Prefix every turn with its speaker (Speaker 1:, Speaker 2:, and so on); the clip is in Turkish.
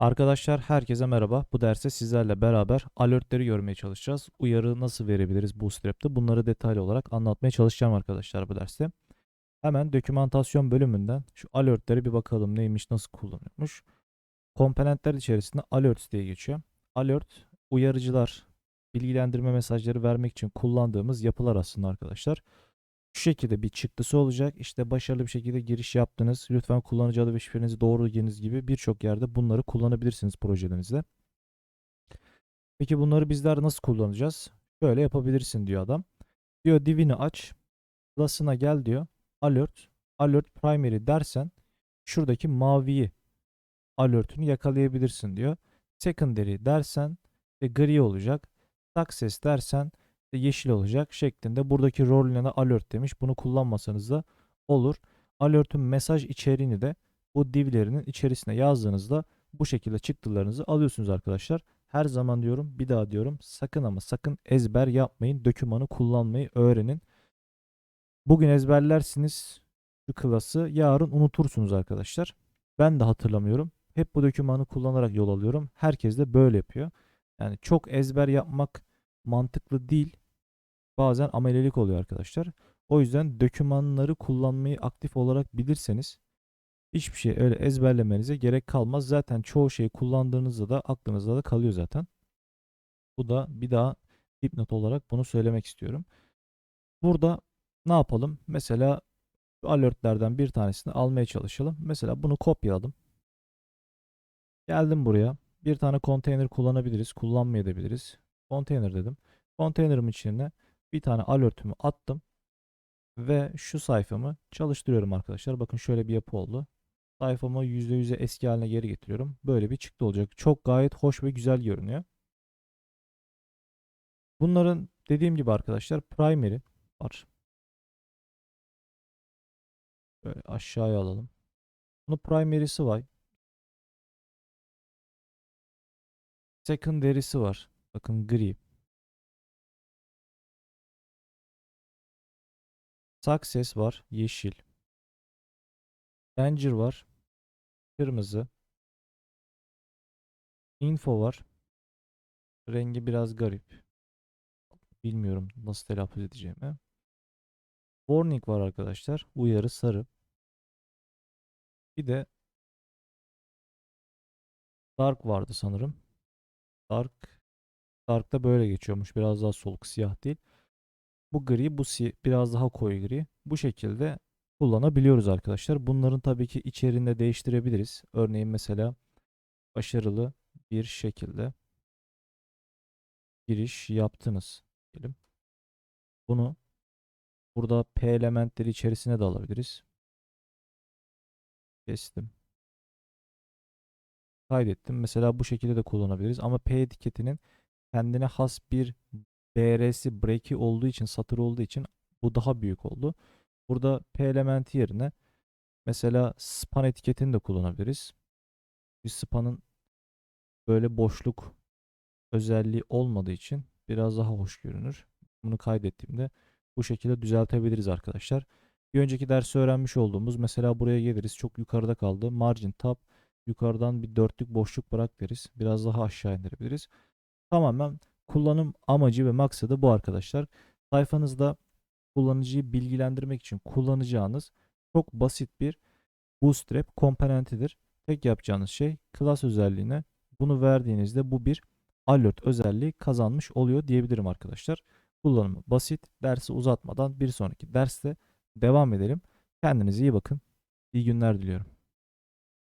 Speaker 1: Arkadaşlar herkese merhaba. Bu derste sizlerle beraber alertleri görmeye çalışacağız. Uyarı nasıl verebiliriz Bootstrap'te? Bunları detaylı olarak anlatmaya çalışacağım arkadaşlar bu derste. Hemen dokümantasyon bölümünden şu alertleri bir bakalım neymiş, nasıl kullanılmış. Komponentler içerisinde alerts diye geçiyor. Alert uyarıcılar, bilgilendirme mesajları vermek için kullandığımız yapılar aslında arkadaşlar. Şu şekilde bir çıktısı olacak. İşte başarılı bir şekilde giriş yaptınız. Lütfen kullanıcı adı ve şifrenizi doğru giriniz gibi birçok yerde bunları kullanabilirsiniz projelerinizde. Peki bunları bizler nasıl kullanacağız? Böyle yapabilirsin diyor adam. Diyor divini aç. Class'ına gel diyor. Alert. Alert primary dersen şuradaki maviyi alert'ünü yakalayabilirsin diyor. Secondary dersen de gri olacak. Success dersen de yeşil olacak şeklinde buradaki rolüne de alert demiş. Bunu kullanmasanız da olur. Alert'ün mesaj içeriğini de bu divlerinin içerisine yazdığınızda bu şekilde çıktılarınızı alıyorsunuz arkadaşlar. Her zaman diyorum bir daha diyorum sakın ama sakın ezber yapmayın. Dokümanı kullanmayı öğrenin. Bugün ezberlersiniz şu klası yarın unutursunuz arkadaşlar. Ben de hatırlamıyorum. Hep bu dokümanı kullanarak yol alıyorum. Herkes de böyle yapıyor. Yani çok ezber yapmak mantıklı değil. Bazen amelelik oluyor arkadaşlar. O yüzden dokümanları kullanmayı aktif olarak bilirseniz hiçbir şey öyle ezberlemenize gerek kalmaz. Zaten çoğu şeyi kullandığınızda da aklınızda da kalıyor zaten. Bu da bir daha dipnot olarak bunu söylemek istiyorum. Burada ne yapalım? Mesela alertlerden bir tanesini almaya çalışalım. Mesela bunu kopyaladım. Geldim buraya. Bir tane konteyner kullanabiliriz. Kullanmayabiliriz. Konteyner dedim. Konteynerim içine bir tane alertümü attım. Ve şu sayfamı çalıştırıyorum arkadaşlar. Bakın şöyle bir yapı oldu. Sayfamı %100'e eski haline geri getiriyorum. Böyle bir çıktı olacak. Çok gayet hoş ve güzel görünüyor. Bunların dediğim gibi arkadaşlar primary var. Böyle aşağıya alalım. Bunun primary'si var. Secondary'si var. Bakın gri. Success var. Yeşil. Danger var. Kırmızı. Info var. Rengi biraz garip. Bilmiyorum nasıl telaffuz edeceğimi. Warning var arkadaşlar. Uyarı sarı. Bir de Dark vardı sanırım. Dark Dark da böyle geçiyormuş. Biraz daha soluk siyah değil. Bu gri, bu si biraz daha koyu gri. Bu şekilde kullanabiliyoruz arkadaşlar. Bunların tabii ki içeriğini de değiştirebiliriz. Örneğin mesela başarılı bir şekilde giriş yaptınız diyelim. Bunu burada P elementleri içerisine de alabiliriz. Kestim. Kaydettim. Mesela bu şekilde de kullanabiliriz. Ama P etiketinin kendine has bir BR'si break'i olduğu için satır olduğu için bu daha büyük oldu. Burada P elementi yerine mesela span etiketini de kullanabiliriz. Bir span'ın böyle boşluk özelliği olmadığı için biraz daha hoş görünür. Bunu kaydettiğimde bu şekilde düzeltebiliriz arkadaşlar. Bir önceki dersi öğrenmiş olduğumuz mesela buraya geliriz. Çok yukarıda kaldı. Margin tab yukarıdan bir dörtlük boşluk bırak deriz. Biraz daha aşağı indirebiliriz. Tamamen kullanım amacı ve maksadı bu arkadaşlar. Sayfanızda kullanıcıyı bilgilendirmek için kullanacağınız çok basit bir bootstrap komponentidir. Tek yapacağınız şey class özelliğine bunu verdiğinizde bu bir alert özelliği kazanmış oluyor diyebilirim arkadaşlar. Kullanımı basit. Dersi uzatmadan bir sonraki derste devam edelim. Kendinize iyi bakın. İyi günler diliyorum.